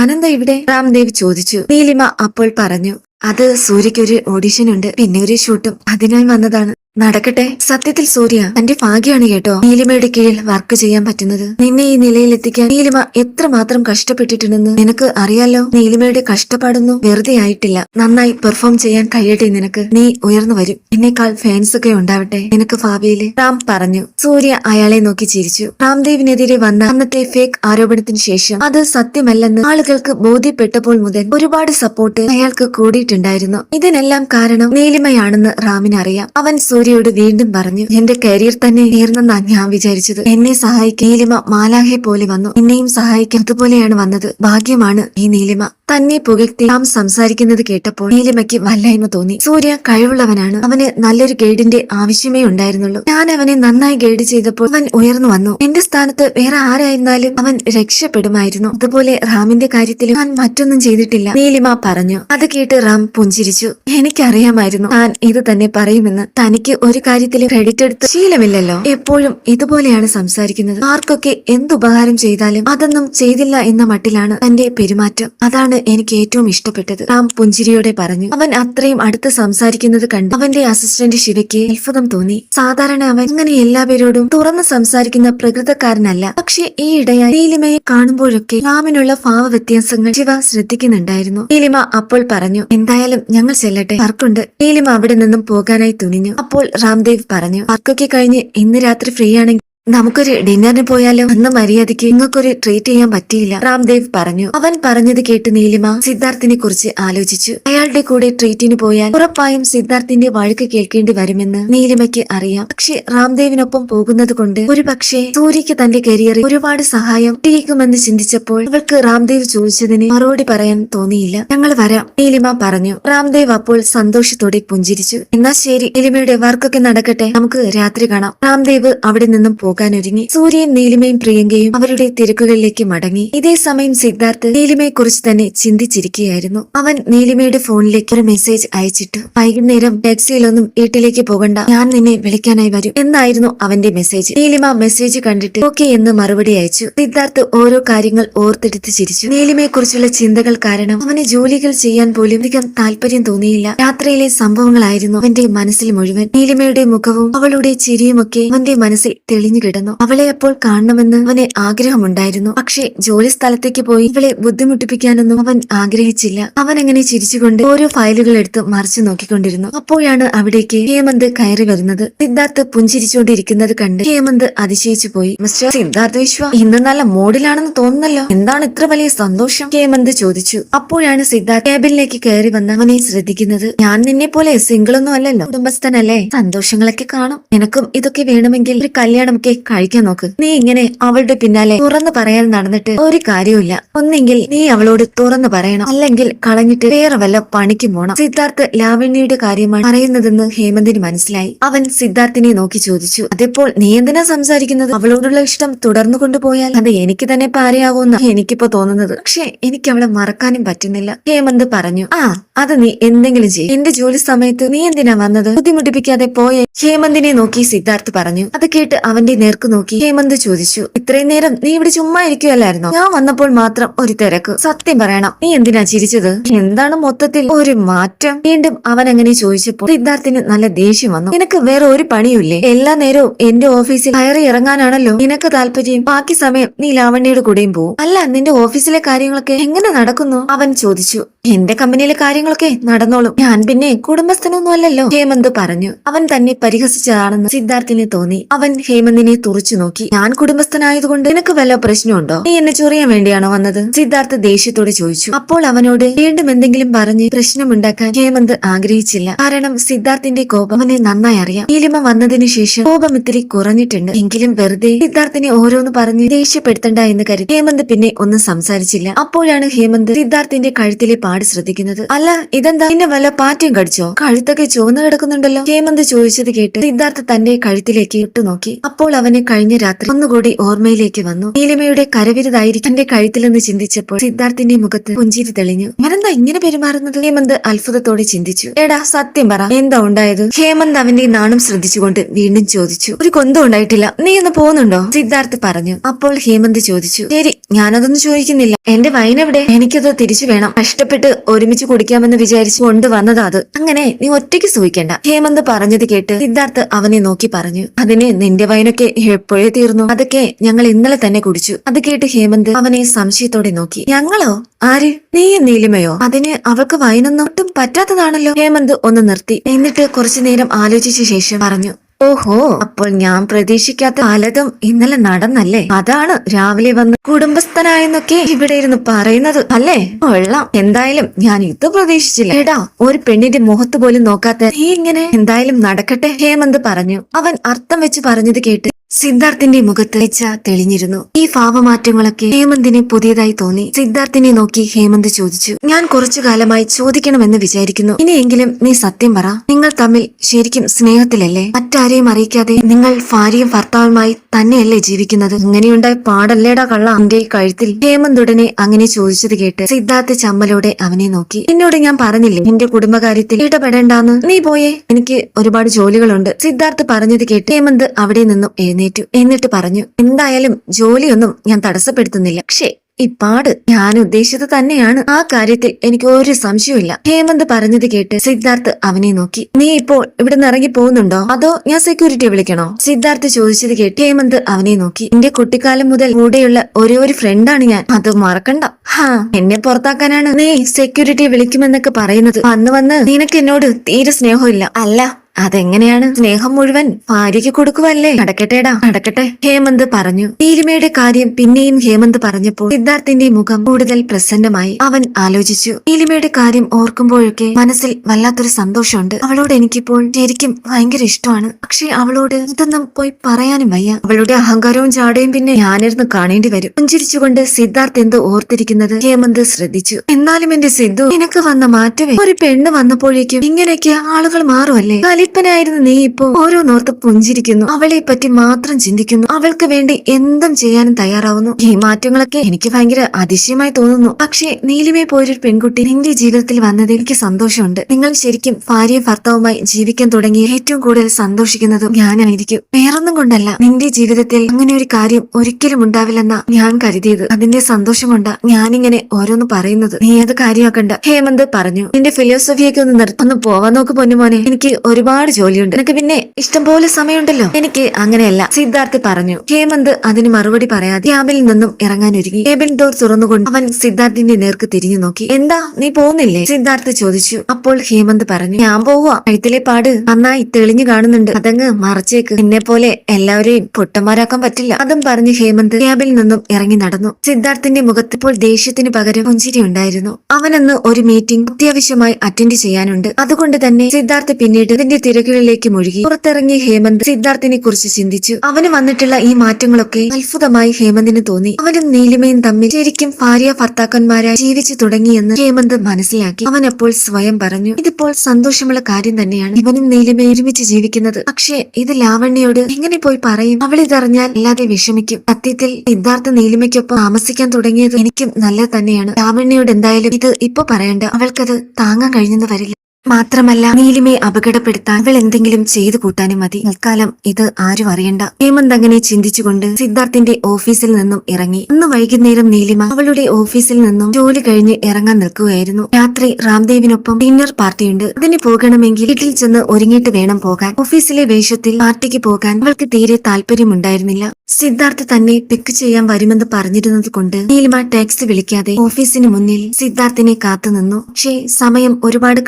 താനെന്താ ഇവിടെ രാംദേവ് ചോദിച്ചു. നീലിമ അപ്പോൾ പറഞ്ഞു അത് സൂര്യയ്ക്ക് ഒരു ഓഡിഷൻ ഉണ്ട്. പിന്നെ ഒരു ഷൂട്ടും അതിനായി വന്നതാണ്. നടക്കട്ടെ. സത്യത്തിൽ സൂര്യ തന്റെ ഭാഗ്യമാണ് കേട്ടോ. നീലിമയുടെ കീഴിൽ വർക്ക് ചെയ്യാൻ പറ്റുന്നത്. നിന്നെ ഈ നിലയിൽ എത്തിക്കാൻ നീലിമ എത്രമാത്രം കഷ്ടപ്പെട്ടിട്ടുണ്ടെന്ന് നിനക്ക് അറിയാലോ? നീലിമയുടെ കഷ്ടപ്പാടൊന്നും വെറുതെ ആയിട്ടില്ല. നന്നായി പെർഫോം ചെയ്യാൻ കഴിയട്ടെ നിനക്ക്. നീ ഉയർന്നു വരും. എന്നേക്കാൾ ഫാൻസ് ഒക്കെ ഉണ്ടാവട്ടെ. നിനക്ക് ഭാവിയിൽ. റാം പറഞ്ഞു. സൂര്യ അയാളെ നോക്കി ചിരിച്ചു. റാംദേവിനെതിരെ വന്ന അന്നത്തെ ഫേക്ക് ആരോപണത്തിന് ശേഷം അത് സത്യമല്ലെന്ന് ആളുകൾക്ക് ബോധ്യപ്പെട്ടപ്പോൾ മുതൽ ഒരുപാട് സപ്പോർട്ട് അയാൾക്ക് കൂടിയിട്ടുണ്ട്. തോന്നിയിട്ടുണ്ടായിരുന്നു ഇതിനെല്ലാം കാരണം നീലിമയാണെന്ന് റാമിന് അറിയാം. അവൻ സൂര്യയോട് വീണ്ടും പറഞ്ഞു എന്റെ കരിയർ തന്നെ നേർന്നെന്നാ ഞാൻ വിചാരിച്ചത്. എന്നെ സഹായിക്കാൻ നീലിമ മാലാഹെ പോലെ വന്നു. എന്നെയും സഹായിക്കാൻ അതുപോലെയാണ് വന്നത്. ഭാഗ്യമാണ് ഈ നീലിമ. തന്നെ പുകഴ്ത്തി നാം സംസാരിക്കുന്നത് കേട്ടപ്പോൾ നീലിമയ്ക്ക് വല്ലായ്മ തോന്നി. സൂര്യ കഴിവുള്ളവനാണ്. അവന് നല്ലൊരു ഗൈഡിന്റെ ആവശ്യമേ ഉണ്ടായിരുന്നുള്ളൂ. ഞാൻ അവനെ നന്നായി ഗൈഡ് ചെയ്തപ്പോൾ അവൻ ഉയർന്നു വന്നു. എന്റെ സ്ഥാനത്ത് വേറെ ആരായിരുന്നാലും അവൻ രക്ഷപ്പെടുമായിരുന്നു. അതുപോലെ റാമിന്റെ കാര്യത്തിൽ ഞാൻ മറ്റൊന്നും ചെയ്തിട്ടില്ല നീലിമ പറഞ്ഞു. അത് കേട്ട് റാം പുഞ്ചിരിച്ചു. എനിക്കറിയാമായിരുന്നു. താൻ ഇത് തന്നെ പറയുമെന്ന്. തനിക്ക് ഒരു കാര്യത്തിൽ ക്രെഡിറ്റ് എടുത്ത് ശീലമില്ലല്ലോ. എപ്പോഴും ഇതുപോലെയാണ് സംസാരിക്കുന്നത്. ആർക്കൊക്കെ എന്തുപകാരം ചെയ്താലും അതൊന്നും ചെയ്തില്ല എന്ന മട്ടിലാണ് തന്റെ പെരുമാറ്റം. അതാണ് എനിക്ക് ഏറ്റവും ഇഷ്ടപ്പെട്ടത്. റാം പുഞ്ചിരിയോടെ പറഞ്ഞു അവൻ അത്രയും അടുത്ത് സംസാരിക്കുന്നത് കണ്ട് അവന്റെ അസിസ്റ്റന്റ് ശിവയ്ക്ക് അത്ഭുതം തോന്നി. സാധാരണ അവൻ അങ്ങനെ എല്ലാവരോടും തുറന്ന് സംസാരിക്കുന്ന പ്രകൃതക്കാരനല്ല. പക്ഷെ ഈ ഇടയായി നീലിമയെ കാണുമ്പോഴൊക്കെ റാമിനുള്ള ഭാവ വ്യത്യാസങ്ങൾ ശിവ ശ്രദ്ധിക്കുന്നുണ്ടായിരുന്നു. നീലിമ അപ്പോൾ പറഞ്ഞു എന്തായാലും ഞങ്ങൾ ചെല്ലട്ടെ. വർക്കുണ്ട്. നീലിമ അവിടെ നിന്നും പോകാനായി തുനിഞ്ഞു. അപ്പോൾ രാംദേവ് പറഞ്ഞു വർക്കൊക്കെ കഴിഞ്ഞ് ഇന്ന് രാത്രി ഫ്രീ ആണെങ്കിൽ നമുക്കൊരു ഡിന്നറിന് പോയാലോ? അന്ന് മര്യാദയ്ക്ക് നിങ്ങൾക്കൊരു ട്രീറ്റ് ചെയ്യാൻ പറ്റിയില്ല. രാംദേവ് പറഞ്ഞു. അവൻ പറഞ്ഞത് കേട്ട് നീലിമ സിദ്ധാർത്ഥിനെ കുറിച്ച് ആലോചിച്ചു. അയാളുടെ കൂടെ ട്രീറ്റിന് പോയാൽ ഉറപ്പായും സിദ്ധാർത്ഥിന്റെ വഴക്ക് കേൾക്കേണ്ടി വരുമെന്ന് നീലിമയ്ക്ക് അറിയാം. പക്ഷെ രാംദേവിനൊപ്പം പോകുന്നത് കൊണ്ട് ഒരു പക്ഷേ സൂര്യക്ക് തന്റെ കരിയറിൽ ഒരുപാട് സഹായം കിട്ടിയേക്കുമെന്ന് ചിന്തിച്ചപ്പോൾ അവൾക്ക് രാംദേവ് ചോദിച്ചതിന് മറുപടി പറയാൻ തോന്നിയില്ല. ഞങ്ങൾ വരാം നീലിമ പറഞ്ഞു. രാംദേവ് അപ്പോൾ സന്തോഷത്തോടെ പുഞ്ചിരിച്ചു. എന്നാ ശരി നീലിമയുടെ വർക്കൊക്കെ നടക്കട്ടെ. നമുക്ക് രാത്രി കാണാം. രാംദേവ് അവിടെ നിന്നും പോകാനൊരുങ്ങി. സൂര്യയും നീലിമയും പ്രിയങ്കയും അവരുടെ തിരക്കുകളിലേക്ക് മടങ്ങി. ഇതേ സമയം സിദ്ധാർത്ഥ് നീലിമയെ കുറിച്ച് തന്നെ ചിന്തിച്ചിരിക്കുകയായിരുന്നു. അവൻ നീലിമയുടെ ഫോണിലേക്ക് ഒരു മെസ്സേജ് അയച്ചിട്ടു. വൈകുന്നേരം ടാക്സിയിലൊന്നും വീട്ടിലേക്ക് പോകണ്ട. ഞാൻ നിന്നെ വിളിക്കാനായി വരും. എന്നായിരുന്നു അവന്റെ മെസ്സേജ്. നീലിമ മെസ്സേജ് കണ്ടിട്ട് ഓക്കെ എന്ന് മറുപടി അയച്ചു. സിദ്ധാർത്ഥ് ഓരോ കാര്യങ്ങൾ ഓർത്തെടുത്ത് ചിരിച്ചു. നീലിമയെ കുറിച്ചുള്ള ചിന്തകൾ കാരണം അവന് ജോലികൾ ചെയ്യാൻ പോലും അധികം താല്പര്യം തോന്നിയില്ല. യാത്രയിലെ സംഭവങ്ങളായിരുന്നു അവന്റെ മനസ്സിൽ മുഴുവൻ. നീലിമയുടെ മുഖവും അവളുടെ ചിരിയുമൊക്കെ അവന്റെ മനസ്സിൽ തെളിഞ്ഞു കിടന്നു. അവളെ അപ്പോൾ കാണണമെന്ന് അവന് ആഗ്രഹമുണ്ടായിരുന്നു. പക്ഷേ ജോലി സ്ഥലത്തേക്ക് പോയി ഇവളെ ബുദ്ധിമുട്ടിപ്പിക്കാനൊന്നും അവൻ ആഗ്രഹിച്ചില്ല. അവൻ എങ്ങനെ ചിരിച്ചുകൊണ്ട് ഓരോ ഫയലുകൾ എടുത്ത് മറിച്ചു നോക്കിക്കൊണ്ടിരുന്നു. അപ്പോഴാണ് അവിടേക്ക് ഹേമന്ത് കയറി വരുന്നത്. സിദ്ധാർത്ഥ് പുഞ്ചിരിച്ചുകൊണ്ടിരിക്കുന്നത് കണ്ട് ഹേമന്ത് അതിശയിച്ചു പോയി. മിസ്റ്റർ സിദ്ധാർത്ഥ വിശ്വ ഇന്ന് നല്ല മോഡിലാണെന്ന് തോന്നുന്നല്ലോ. എന്താണ് ഇത്ര വലിയ സന്തോഷം? ഹേമന്ത് ചോദിച്ചു. അപ്പോഴാണ് സിദ്ധാർത്ഥ് കേബിനിലേക്ക് കയറി വന്ന് അവനെ ശ്രദ്ധിക്കുന്നത്. ഞാൻ നിന്നെ പോലെ സിംഗിൾ ഒന്നും അല്ലല്ലോ. കുടുംബസ്ഥനല്ലേ? സന്തോഷങ്ങളൊക്കെ കാണും. എനക്കും ഇതൊക്കെ വേണമെങ്കിൽ ഒരു കല്യാണമൊക്കെ കഴിക്കാൻ നോക്ക്. നീ ഇങ്ങനെ അവളുടെ പിന്നാലെ തുറന്നു പറയാൻ നടന്നിട്ട് ഒരു കാര്യവുമില്ല. ഒന്നെങ്കിൽ നീ അവളോട് തുറന്നു പറയണം. അല്ലെങ്കിൽ കളഞ്ഞിട്ട് വേറെ വല്ല പണിക്കും പോണം. സിദ്ധാർത്ഥ് ലാവണ്യയുടെ കാര്യമാണ് പറയുന്നതെന്ന് ഹേമന്തിന് മനസ്സിലായി. അവൻ സിദ്ധാർത്ഥിനെ നോക്കി ചോദിച്ചു. അതിപ്പോൾ നീ എന്തിനാ സംസാരിക്കുന്നത്? അവളോടുള്ള ഇഷ്ടം തുടർന്നു കൊണ്ടുപോയാൽ അത് എനിക്ക് തന്നെ പാരയാകുമെന്ന് എനിക്കിപ്പോ തോന്നുന്നത്. പക്ഷെ എനിക്ക് അവളെ മറക്കാനും പറ്റുന്നില്ല. ഹേമന്ത് പറഞ്ഞു. ആ അത് നീ എന്തെങ്കിലും ചെയ്യും. എന്റെ ജോലി സമയത്ത് നീ എന്തിനാ വന്നത്? ബുദ്ധിമുട്ടിപ്പിക്കാതെ പോയേ. ഹേമന്തിനെ നോക്കി സിദ്ധാർത്ഥ് പറഞ്ഞു. അത് കേട്ട് അവന്റെ നേർക്ക് നോക്കി ഹേമന്ത് ചോദിച്ചു ഇത്രയും നേരം നീ ഇവിടെ ചുമ്മാ ഇരിക്കുകയല്ലായിരുന്നോ? ഞാൻ വന്നപ്പോൾ മാത്രം ഒരു തിരക്ക്. സത്യം പറയണം നീ എന്തിനാ ചിരിച്ചത്? എന്താണ് മൊത്തത്തിൽ ഒരു മാറ്റം? വീണ്ടും അവൻ അങ്ങനെ ചോദിച്ചപ്പോൾ സിദ്ധാർത്ഥിന് നല്ല ദേഷ്യം വന്നു. നിനക്ക് വേറെ ഒരു പണിയുമില്ലേ? എല്ലാ നേരവും എന്റെ ഓഫീസിൽ കയറി ഇറങ്ങാനാണല്ലോ. നിനക്ക് താല്പര്യം. ബാക്കി സമയം നീ ലാവണ്യയുടെ കൂടെയും പോവും. അല്ല നിന്റെ ഓഫീസിലെ കാര്യങ്ങളൊക്കെ എങ്ങനെ നടക്കുന്നു? അവൻ ചോദിച്ചു. എന്റെ കമ്പനിയിലെ കാര്യങ്ങളൊക്കെ നടന്നോളും. ഞാൻ പിന്നെ കുടുംബസ്ഥനൊന്നും അല്ലല്ലോ ഹേമന്ത് പറഞ്ഞു. അവൻ തന്നെ പരിഹസിച്ചതാണെന്ന് സിദ്ധാർത്ഥിന് തോന്നി. അവൻ ഹേമന്തിനെ തുറച്ചു നോക്കി. ഞാൻ കുടുംബസ്ഥനായതുകൊണ്ട് നിനക്ക് വല്ല പ്രശ്നമുണ്ടോ? നീ എന്നെ ചൊറിയാൻ വേണ്ടിയാണോ വന്നത്? സിദ്ധാർത്ഥ ദേഷ്യത്തോടെ ചോദിച്ചു. അപ്പോൾ അവനോട് വീണ്ടും എന്തെങ്കിലും പറഞ്ഞ് പ്രശ്നമുണ്ടാക്കാൻ ഹേമന്ത് ആഗ്രഹിച്ചില്ല. കാരണം സിദ്ധാർത്ഥിന്റെ കോപം അവനെ നന്നായി അറിയാം. നീലിമ വന്നതിന് ശേഷം കോപം ഇത്തിരി കുറഞ്ഞിട്ടുണ്ട്. എങ്കിലും വെറുതെ സിദ്ധാർത്ഥിനെ ഓരോന്ന് പറഞ്ഞ് ദേഷ്യപ്പെടുത്തണ്ട എന്ന് കരുതി ഹേമന്ത് പിന്നെ ഒന്നും സംസാരിച്ചില്ല. അപ്പോഴാണ് ഹേമന്ത് സിദ്ധാർത്ഥിന്റെ കഴുത്തിലെ പാട് ശ്രദ്ധിക്കുന്നത്. അല്ല ഇതെന്താ? പിന്നെ വല്ല പാറ്റയും കടിച്ചോ? കഴുത്തൊക്കെ ചുവന്നു കിടക്കുന്നുണ്ടല്ലോ. ഹേമന്ത് ചോദിച്ചത് കേട്ട് സിദ്ധാർത്ഥ തന്റെ കഴുത്തിലേക്ക് ഇട്ടു നോക്കി അപ്പോൾ അവന് കഴിഞ്ഞ രാത്രി ഒന്നുകൂടി ഓർമ്മയിലേക്ക് വന്നു. നീലിമയുടെ കരവിരുതായിരിക്കും. തന്റെ കഴുത്തിലെന്ന് ചിന്തിച്ചപ്പോൾ സിദ്ധാർത്ഥിന്റെ മുഖത്ത് പുഞ്ചിരി തെളിഞ്ഞു. ഞാനെന്താ ഇങ്ങനെ പെരുമാറുന്നത്? ഹേമന്ത് അത്ഭുതത്തോടെ ചിന്തിച്ചു. എടാ സത്യം പറ. എന്താ ഉണ്ടായത്? ഹേമന്ത് അവന്റെ നാണം ശ്രദ്ധിച്ചുകൊണ്ട് വീണ്ടും ചോദിച്ചു. ഒരു കൊന്തം ഉണ്ടായിട്ടില്ല. നീ ഒന്ന് പോകുന്നുണ്ടോ സിദ്ധാർത്ഥ് പറഞ്ഞു. അപ്പോൾ ഹേമന്ത് ചോദിച്ചു. ശരി ഞാനതൊന്നും ചോദിക്കുന്നില്ല. എന്റെ വൈൻ എവിടെ? എനിക്കത് തിരിച്ചു വേണം. കഷ്ടപ്പെട്ട് ഒരുമിച്ച് കുടിക്കാമെന്ന് വിചാരിച്ചു കൊണ്ടുവന്നതാ അത്. അങ്ങനെ നീ ഒറ്റയ്ക്ക് സൂഹിക്കണ്ട ഹേമന്ത് പറഞ്ഞത് കേട്ട് സിദ്ധാർത്ഥ് അവനെ നോക്കി പറഞ്ഞു. അതിന് നിന്റെ വൈനൊക്കെ എപ്പോഴേ തീർന്നു? അതൊക്കെ ഞങ്ങൾ ഇന്നലെ തന്നെ കുടിച്ചു. അത് കേട്ട് ഹേമന്ത് അവനെ സംശയത്തോടെ നോക്കി. ഞങ്ങളോ? ആര്? നീ നീലിമയോ? അതിന് അവൾക്ക് വൈനൊന്നും ഒട്ടും പറ്റാത്തതാണല്ലോ. ഹേമന്ത് ഒന്ന് നിർത്തി. എന്നിട്ട് കുറച്ചു നേരം ആലോചിച്ച ശേഷം പറഞ്ഞു ഓഹോ അപ്പോൾ ഞാൻ പ്രതീക്ഷിക്കാത്ത പലതും ഇന്നലെ നടന്നല്ലേ? അതാണ് രാവിലെ വന്ന് കുടുംബസ്ഥനായെന്നൊക്കെ ഇവിടെ ഇരുന്ന് പറയുന്നത് അല്ലേ? കൊള്ളാം. എന്തായാലും ഞാൻ ഇത് പ്രതീക്ഷിച്ചില്ല. എടാ ഒരു പെണ്ണിന്റെ മുഖത്ത് പോലും നോക്കാത്ത നീ ഇങ്ങനെ എന്തായാലും നടക്കട്ടെ? ഹേമന്ത് പറഞ്ഞു. അവൻ അർത്ഥം വെച്ച് പറഞ്ഞത് കേട്ട് സിദ്ധാർത്ഥിന്റെ മുഖത്ത് തെളിഞ്ഞിരുന്നു. ഈ ഭാവമാറ്റങ്ങളൊക്കെ ഹേമന്തിനെ പുതിയതായി തോന്നി. സിദ്ധാർത്ഥിനെ നോക്കി ഹേമന്ത് ചോദിച്ചു ഞാൻ കുറച്ചു കാലമായി ചോദിക്കണമെന്ന് വിചാരിക്കുന്നു. ഇനിയെങ്കിലും നീ സത്യം പറ. നിങ്ങൾ തമ്മിൽ ശരിക്കും സ്നേഹത്തിലല്ലേ? മറ്റാരെയും അറിയിക്കാതെ നിങ്ങൾ ഭാര്യയും ഭർത്താവുമായി തന്നെയല്ലേ ജീവിക്കുന്നത്? ഇങ്ങനെയുണ്ടായ പാടല്ലേടാ കള്ള? എന്റെ കഴുത്തിൽ ഹേമന്ത് ഉടനെ അങ്ങനെ ചോദിച്ചത് കേട്ട് സിദ്ധാർത്ഥ് ചമ്മലോടെ അവനെ നോക്കി. എന്നോട് ഞാൻ പറഞ്ഞില്ലേ? എന്റെ കുടുംബകാര്യത്തിൽ ഇടപെടേണ്ടാന്ന്. നീ പോയേ. എനിക്ക് ഒരുപാട് ജോലികളുണ്ട്. സിദ്ധാർത്ഥ് പറഞ്ഞത് കേട്ട് ഹേമന്ത് അവിടെ നിന്നും എഴുന്നേറ്റു. എന്നിട്ട് പറഞ്ഞു എന്തായാലും ജോലിയൊന്നും ഞാൻ തടസ്സപ്പെടുത്തുന്നില്ല. പക്ഷേ ഈ പാട് ഞാൻ ഉദ്ദേശിച്ചത് തന്നെയാണ്. ആ കാര്യത്തിൽ എനിക്ക് ഒരു സംശയവുമില്ല. ഹേമന്ത് പറഞ്ഞത് കേട്ട് സിദ്ധാർത്ഥ് അവനെ നോക്കി. നീ ഇപ്പോൾ ഇവിടെ നിന്ന് ഇറങ്ങി പോകുന്നുണ്ടോ? അതോ ഞാൻ സെക്യൂരിറ്റിയെ വിളിക്കണോ? സിദ്ധാർത്ഥ് ചോദിച്ചത് കേട്ട് ഹേമന്ത് അവനെ നോക്കി. എന്റെ കുട്ടിക്കാലം മുതൽ കൂടെയുള്ള ഒരേ ഒരു ഫ്രണ്ടാണ് ഞാൻ. അത് മറക്കണ്ട. ഹാ എന്നെ പുറത്താക്കാനാണ് നീ സെക്യൂരിറ്റിയെ വിളിക്കുമെന്നൊക്കെ പറയുന്നത്. അന്ന് വന്ന് നിനക്ക് എന്നോട് തീരെ സ്നേഹമില്ല. അല്ല അതെങ്ങനെയാണ്? സ്നേഹം മുഴുവൻ ഭാര്യയ്ക്ക് കൊടുക്കുവല്ലേ? നടക്കട്ടെടാ നടക്കട്ടെ. ഹേമന്ത് പറഞ്ഞു. നീലിമയുടെ കാര്യം പിന്നെയും ഹേമന്ത് പറഞ്ഞപ്പോൾ സിദ്ധാർത്ഥിന്റെ മുഖം കൂടുതൽ പ്രസന്നമായി അവൻ ആലോചിച്ചു. നീലിമയുടെ കാര്യം ഓർക്കുമ്പോഴൊക്കെ മനസ്സിൽ വല്ലാത്തൊരു സന്തോഷമുണ്ട്. അവളോട് എനിക്കിപ്പോൾ ശരിക്കും ഭയങ്കര ഇഷ്ടമാണ്. പക്ഷെ അവളോട് ഇതൊന്നും പോയി പറയാനും വയ്യ. അവളുടെ അഹങ്കാരവും ചാടയും പിന്നെ ഞാനിരുന്ന് കാണേണ്ടി വരും. പുഞ്ചിരിച്ചുകൊണ്ട് സിദ്ധാർത്ഥ് എന്ത് ഓർത്തിരിക്കുന്നത് ഹേമന്ത് ശ്രദ്ധിച്ചു. എന്നാലും എന്റെ സിദ്ധു നിനക്ക് വന്ന മാറ്റമേ. ഒരു പെണ്ണ് വന്നപ്പോഴേക്കും ഇങ്ങനെയൊക്കെ ആളുകൾ മാറുമല്ലേ കലിപ്പനായിരുന്നു നീ ഇപ്പോ. ഓരോന്നോർത്ത് പുഞ്ചിരിക്കുന്നു. അവളെ പറ്റി മാത്രം ചിന്തിക്കുന്നു. അവൾക്ക് വേണ്ടി എന്തും ചെയ്യാനും തയ്യാറാവുന്നു. ഈ മാറ്റങ്ങളൊക്കെ എനിക്ക് ഭയങ്കര അതിശയമായി തോന്നുന്നു. പക്ഷേ നീലിമയെ പോയൊരു പെൺകുട്ടി നിന്റെ ജീവിതത്തിൽ വന്നതിൽ എനിക്ക് സന്തോഷമുണ്ട്. നിങ്ങൾ ശരിക്കും ഭാര്യയും ഭർത്താവുമായി ജീവിക്കാൻ തുടങ്ങി ഏറ്റവും കൂടുതൽ സന്തോഷിക്കുന്നതും ഞാനായിരിക്കും. വേറൊന്നും കൊണ്ടല്ല. നിന്റെ ജീവിതത്തിൽ അങ്ങനെ ഒരു കാര്യം ഒരിക്കലും ഉണ്ടാവില്ലെന്ന ഞാൻ കരുതിയത്. അതിന്റെ സന്തോഷം കൊണ്ടാ ഞാനിങ്ങനെ ഓരോന്ന് പറയുന്നത്. നീ അത് കാര്യമാക്കണ്ട. ഹേമന്ത് പറഞ്ഞു. നിന്റെ ഫിലോസഫിയൊക്കെ ഒന്ന് നിർത്തി. ഒന്ന് പോവാൻ നോക്ക് പൊന്നുമോനെ. എനിക്ക് ഒരുപാട് ജോലിയുണ്ട്. നിനക്ക് പിന്നെ ഇഷ്ടം പോലെ സമയമുണ്ടല്ലോ. എനിക്ക് അങ്ങനെയല്ല. സിദ്ധാർത്ഥ് പറഞ്ഞു. ഹേമന്ത് അതിന് മറുപടി പറയാതെ ക്യാബിൽ നിന്നും ഇറങ്ങാൻ ഒരുങ്ങി. കേബിൻ ഡോർ തുറന്നുകൊണ്ട് അവൻ സിദ്ധാർത്ഥിന്റെ നേർക്ക് തിരിഞ്ഞു നോക്കി. എന്താ? നീ പോകുന്നില്ലേ? സിദ്ധാർത്ഥ് ചോദിച്ചു. അപ്പോൾ ഹേമന്ത് പറഞ്ഞു. ഞാൻ പോവുക കഴുത്തിലെ പാട് നന്നായി തെളിഞ്ഞു കാണുന്നുണ്ട്. അതങ്ങ് മറച്ചേക്ക്. എന്നെ പോലെ എല്ലാവരെയും പൊട്ടന്മാരാക്കാൻ പറ്റില്ല. അതും പറഞ്ഞ് ഹേമന്ത് ക്യാബിൽ നിന്നും ഇറങ്ങി നടന്നു. സിദ്ധാർത്ഥിന്റെ മുഖത്ത് ഇപ്പോൾ ദേഷ്യത്തിന് പകരം പുഞ്ചിരി ഉണ്ടായിരുന്നു. അവനന്ന് ഒരു മീറ്റിംഗ് അത്യാവശ്യമായി അറ്റൻഡ് ചെയ്യാനുണ്ട്. അതുകൊണ്ട് തന്നെ സിദ്ധാർത്ഥ് പിന്നീട് ഇതിന്റെ തിരക്കുകളിലേക്ക് മുഴുകി പുറത്തിറങ്ങിയ ഹേമന്ത് സിദ്ധാർത്ഥിനെ കുറിച്ച് ചിന്തിച്ചു. അവന് വന്നിട്ടുള്ള ഈ മാറ്റങ്ങളൊക്കെ അത്ഭുതമായി ഹേമന്തിന് തോന്നി. അവനും നീലിമയും തമ്മിൽ ശരിക്കും ഭാര്യ ഭർത്താക്കന്മാരായി ജീവിച്ചു തുടങ്ങിയെന്ന് ഹേമന്ത് മനസ്സിലാക്കി. അവൻ സ്വയം പറഞ്ഞു ഇതിപ്പോൾ സന്തോഷമുള്ള കാര്യം തന്നെയാണ് ഇവനും നീലിമയും ഒരുമിച്ച് ജീവിക്കുന്നത്. പക്ഷേ ഇത് ലാവണ്യോട് എങ്ങനെ പോയി പറയും? അവൾ ഇതറിഞ്ഞാൽ അല്ലാതെ വിഷമിക്കും. സത്യത്തിൽ സിദ്ധാർത്ഥ നീലിമയ്ക്കൊപ്പം താമസിക്കാൻ തുടങ്ങിയത് എനിക്കും നല്ലത് തന്നെയാണ്. ലാവണ്യോട് എന്തായാലും ഇത് ഇപ്പൊ പറയണ്ട. അവൾക്കത് താങ്ങാൻ കഴിഞ്ഞെന്ന് വരില്ല മാത്രമല്ല നീലിമയെ അപകടപ്പെടുത്താൻ അവൾ എന്തെങ്കിലും ചെയ്തു കൂട്ടാനും മതി. തൽക്കാലം ഇത് ആരും അറിയണ്ട. ഹേമന്ത് അങ്ങനെ ചിന്തിച്ചുകൊണ്ട് സിദ്ധാർത്ഥിന്റെ ഓഫീസിൽ നിന്നും ഇറങ്ങി. അന്ന് വൈകുന്നേരം നീലിമ അവളുടെ ഓഫീസിൽ നിന്നും ജോലി കഴിഞ്ഞ് ഇറങ്ങാൻ നിൽക്കുകയായിരുന്നു. രാത്രി രാംദേവിനൊപ്പം ഡിന്നർ പാർട്ടിയുണ്ട്. അതിന് പോകണമെങ്കിൽ വീട്ടിൽ ചെന്ന് ഒരുങ്ങിയിട്ട് വേണം പോകാൻ. ഓഫീസിലെ വേഷത്തിൽ പാർട്ടിക്ക് പോകാൻ അവൾക്ക് തീരെ താല്പര്യമുണ്ടായിരുന്നില്ല സിദ്ധാർത്ഥ് തന്നെ പിക്ക് ചെയ്യാൻ വരുമെന്ന് പറഞ്ഞിരുന്നത് കൊണ്ട് നീലിമ ടാക്സി വിളിക്കാതെ ഓഫീസിന് മുന്നിൽ സിദ്ധാർത്ഥിനെ കാത്തുനിന്നു. പക്ഷേ സമയം ഒരുപാട്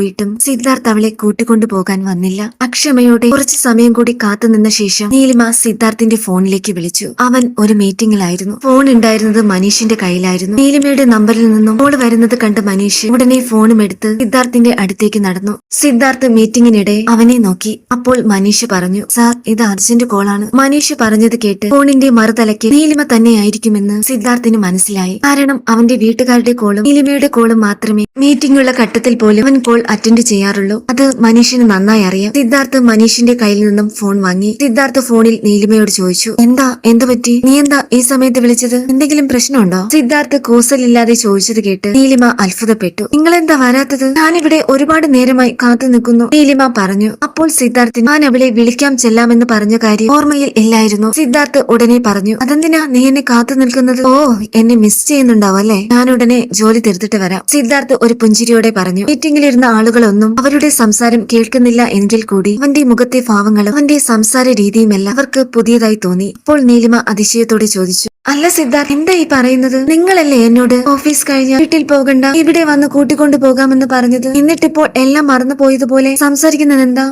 കടന്നുപോയിട്ടും സിദ്ധാർത്ഥ് അവളെ കൂട്ടിക്കൊണ്ടു പോകാൻ വന്നില്ല. അക്ഷമയോടെ കുറച്ച് സമയം കൂടി കാത്തുനിന്ന ശേഷം നീലിമ സിദ്ധാർത്ഥിന്റെ ഫോണിലേക്ക് വിളിച്ചു. അവൻ ഒരു മീറ്റിംഗിലായിരുന്നു. ഫോൺ ഉണ്ടായിരുന്നത് മനീഷിന്റെ കയ്യിലായിരുന്നു. നീലിമയുടെ നമ്പറിൽ നിന്നും കോൾ വരുന്നത് കണ്ട് മനീഷ് ഉടനെ ഫോണും എടുത്ത് സിദ്ധാർത്ഥിന്റെ അടുത്തേക്ക് നടന്നു. സിദ്ധാർത്ഥ് മീറ്റിംഗിനിടെ അവനെ നോക്കി. അപ്പോൾ മനീഷ് പറഞ്ഞു സാർ ഇത് അർജന്റ് കോളാണ്. മനീഷ് പറഞ്ഞത് കേട്ട് ഫോണിന്റെ മറുതലയ്ക്ക് നീലിമ തന്നെയായിരിക്കുമെന്ന് സിദ്ധാർത്ഥിന് മനസ്സിലായി. കാരണം അവന്റെ വീട്ടുകാരുടെ കോളും നീലിമയുടെ കോളും മാത്രമേ മീറ്റിംഗുള്ള ഘട്ടത്തിൽ പോലും അവൻ കോൾ അറ്റൻഡ് ചെയ്യാറുള്ളൂ. അത് മനീഷിന് നന്നായി അറിയാം. സിദ്ധാർത്ഥ് മനീഷിന്റെ കയ്യിൽ നിന്നും ഫോൺ വാങ്ങി. സിദ്ധാർത്ഥ് ഫോണിൽ നീലിമയോട് ചോദിച്ചു എന്താ? എന്ത് പറ്റി? നീ എന്താ ഈ സമയത്ത് വിളിച്ചത്? എന്തെങ്കിലും പ്രശ്നമുണ്ടോ? സിദ്ധാർത്ഥ് കൂസലില്ലാതെ ചോദിച്ചത് കേട്ട് നീലിമ അത്ഭുതപ്പെട്ടു. നിങ്ങൾ എന്താ വരാത്തത്? ഞാനിവിടെ ഒരുപാട് നേരമായി കാത്തു നിൽക്കുന്നു. നീലിമ പറഞ്ഞു അപ്പോൾ സിദ്ധാർത്ഥി ഞാൻ അവളെ വിളിക്കാം ചെല്ലാമെന്ന് പറഞ്ഞ കാര്യം ഓർമ്മയിൽ ഇല്ലായിരുന്നു. സിദ്ധാർത്ഥ് ഉടനെ പറഞ്ഞു അതെന്തിനാ നീ എന്നെ കാത്തു നിൽക്കുന്നത്? ഓ എന്നെ മിസ് ചെയ്യുന്നുണ്ടാവും അല്ലെ? ഞാൻ ഉടനെ ജോലി തീർത്തിട്ട് വരാം. സിദ്ധാർത്ഥ് ഒരു പുഞ്ചിരിയോടെ പറഞ്ഞു മീറ്റിംഗിലിരുന്ന ആളുകളൊന്നും അവരുടെ സംസാരം കേൾക്കുന്നില്ല എങ്കിൽ കൂടി അവന്റെ മുഖത്തെ ഭാവങ്ങളും അവന്റെ സംസാര രീതിയുമെല്ലാം അവർക്ക് പുതിയതായി തോന്നി. അപ്പോൾ നീലിമ അതിശയത്തോടെ ചോദിച്ചു അല്ല സിദ്ധാർത്ഥ് എന്താ ഈ പറയുന്നത്? നിങ്ങളല്ലേ എന്നോട് ഓഫീസ് കഴിഞ്ഞ വീട്ടിൽ പോകണ്ട ഇവിടെ വന്ന് കൂട്ടിക്കൊണ്ടു പോകാമെന്ന് പറഞ്ഞത്? എന്നിട്ടിപ്പോൾ എല്ലാം മറന്നു പോയതുപോലെ സംസാരിക്കുന്നത് എന്താ